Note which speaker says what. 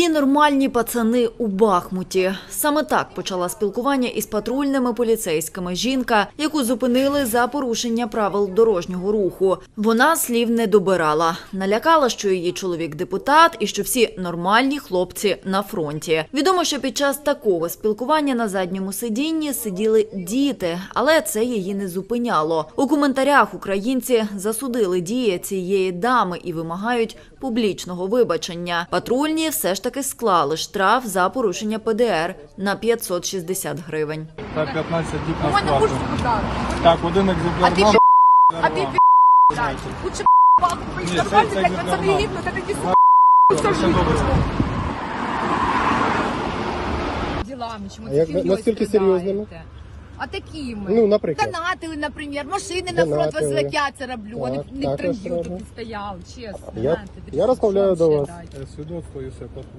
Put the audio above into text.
Speaker 1: Всі нормальні пацани у Бахмуті. Саме так почала спілкування із патрульними поліцейськими жінка, яку зупинили за порушення правил дорожнього руху. Вона слів не добирала. Налякала, що її чоловік депутат і що всі нормальні хлопці на фронті. Відомо, що під час такого спілкування на задньому сидінні сиділи діти, але це її не зупиняло. У коментарях українці засудили дії цієї дами і вимагають публічного вибачення. Патрульні все ж таки склали штраф за порушення ПДР на 560 гривень.
Speaker 2: Та 15 діб
Speaker 3: У
Speaker 2: на
Speaker 3: мене
Speaker 2: сплату.
Speaker 3: курс.
Speaker 2: Так, один екземпляр
Speaker 3: А ти
Speaker 2: нам.
Speaker 3: А ти блядь, лучше бабку
Speaker 2: Ні,
Speaker 3: блядь,
Speaker 2: це-
Speaker 3: нормально,
Speaker 2: це
Speaker 3: блядь,
Speaker 2: не
Speaker 3: пацани
Speaker 2: нормально.
Speaker 3: гибнуть, а такі
Speaker 2: Все
Speaker 3: скажи. Ділами, чому
Speaker 4: А як-
Speaker 3: фігньою
Speaker 4: наскільки
Speaker 3: страдаєте?
Speaker 4: серйозними?
Speaker 3: А такими.
Speaker 4: Ну, наприклад.
Speaker 3: Донатили, наприклад, машини на фронт возили, я це роблю, а не,
Speaker 4: Так,
Speaker 3: не трендю
Speaker 4: роблю.
Speaker 3: тут стояв, чесно.
Speaker 4: Я-
Speaker 3: знаєте,
Speaker 4: я розмовляю до вас.
Speaker 2: Е, Свідоцтво і все.